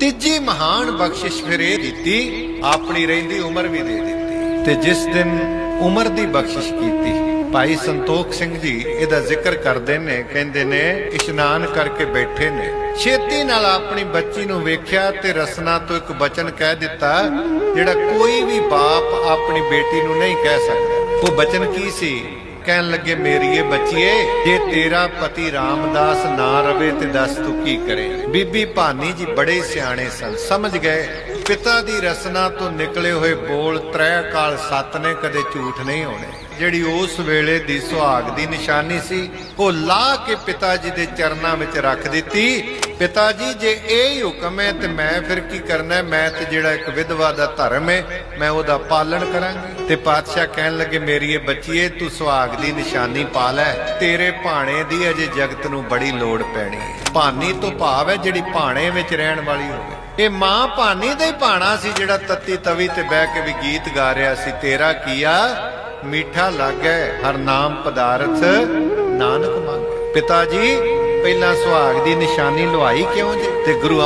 ਤੀਜੀ ਮਹਾਨ ਬਖਸ਼ਿਸ਼ ਫਿਰ ਇਹ ਦਿੱਤੀ, ਆਪਣੀ ਰਹਿੰਦੀ ਉਮਰ ਵੀ ਦੇ ਦਿੱਤੀ। ਤੇ ਜਿਸ ਦਿਨ ਉਮਰ ਦੀ ਬਖਸ਼ਿਸ਼ ਕੀਤੀ, ਭਾਈ ਸੰਤੋਖ ਸਿੰਘ ਜੀ ਇਹਦਾ ਜ਼ਿਕਰ ਕਰਦੇ ਨੇ, ਕਹਿੰਦੇ ਨੇ, ਇਸ਼ਨਾਨ ਕਰਕੇ ਬੈਠੇ ਨੇ। ਛੇਤੀ ਨਾਲ ਆਪਣੀ ਬੱਚੀ ਨੂੰ ਵੇਖਿਆ ਤੇ ਰਸਨਾ ਤੋਂ ਇੱਕ ਬਚਨ ਕਹਿ ਦਿੱਤਾ, ਜਿਹੜਾ ਕੋਈ ਵੀ ਬਾਪ ਆਪਣੀ ਬੇਟੀ ਨੂੰ ਨਹੀਂ ਕਹਿ ਸਕਦਾ। ਉਹ ਬਚਨ ਕੀ ਸੀ? ਕਹਿਣ ਲੱਗੇ ਮੇਰੀਏ ਬੱਚੀਏ, ਜੇ ਤੇਰਾ ਪਤੀ ਰਾਮਦਾਸ ਨਾ ਰਵੇ ਤੇ ਦੱਸ ਤੂੰ ਕੀ ਕਰੇ? ਬੀਬੀ ਭਾਨੀ ਜੀ ਬੜੇ ਸਿਆਣੇ ਸਨ, ਸਮਝ ਗਏ। ਪਿਤਾ ਦੀ ਰਸਨਾ ਤੋਂ ਨਿਕਲੇ ਹੋਏ ਬੋਲ ਤ੍ਰੈ ਕਾਲ ਸੱਤ ਨੇ ਕਦੇ ਝੂਠ ਨਹੀਂ ਹੋਣੇ। ਜਿਹੜੀ ਉਸ ਵੇਲੇ ਦੀ ਸੁਹਾਗ ਦੀ ਨਿਸ਼ਾਨੀ ਸੀ, ਉਹ ਲਾ ਕੇ ਪਿਤਾ ਜੀ ਦੇ ਚਰਨਾਂ ਵਿੱਚ ਰੱਖ ਦਿੱਤੀ। ਪਿਤਾ ਜੀ, ਜੇ ਇਹ ਹੀ ਹੁਕਮ ਹੈ ਤੇ ਮੈਂ ਫਿਰ ਕੀ ਕਰਨਾ ਮੈਂ ਤੇ ਜਿਹੜਾ ਇੱਕ ਵਿਧਵਾ ਦਾ ਧਰਮ ਹੈ, ਮੈਂ ਉਹਦਾ ਪਾਲਣ ਕਰਾਂਗੀ। ਤੇ ਪਾਤਸ਼ਾਹ ਕਹਿਣ ਲੱਗੇ, ਮੇਰੀ ਇਹ ਬੱਚੀਏ ਤੂੰ ਸੁਹਾਗ ਦੀ ਨਿਸ਼ਾਨੀ ਪਾ ਲੈ। ਤੇਰੇ ਭਾਣੇ ਦੀ ਅਜੇ ਜਗਤ ਨੂੰ ਬੜੀ ਲੋੜ ਪੈਣੀ ਹੈ ਭਾਨੀ ਤੋਂ ਭਾਵ ਹੈ ਜਿਹੜੀ ਭਾਣੇ ਵਿੱਚ ਰਹਿਣ ਵਾਲੀ ਹੋਵੇ। ਇਹ ਮਾਂ ਭਾਨੀ ਦਾ ਹੀ ਭਾਣਾ ਸੀ ਜਿਹੜਾ ਤੱਤੀ ਤਵੀ ਤੇ ਬਹਿ ਕੇ ਵੀ ਗੀਤ ਗਾ ਰਿਹਾ ਸੀ, ਤੇਰਾ ਕੀਆ ਮਿੱਠਾ ਲੱਗੈ ਹਰ ਨਾਮ ਪਦਾਰਥ ਨਾਨਕ ਮੰਗੈ। ਪਿਤਾ ਜੀ ਪਹਿਲਾਂ ਸੁਹਾਗ ਦੀ ਨਿਸ਼ਾਨੀ ਲੁਹਾਈ ਕਿਉਂ ਜੇ? ਤੇ ਗੁਰੂ ਅਮਰ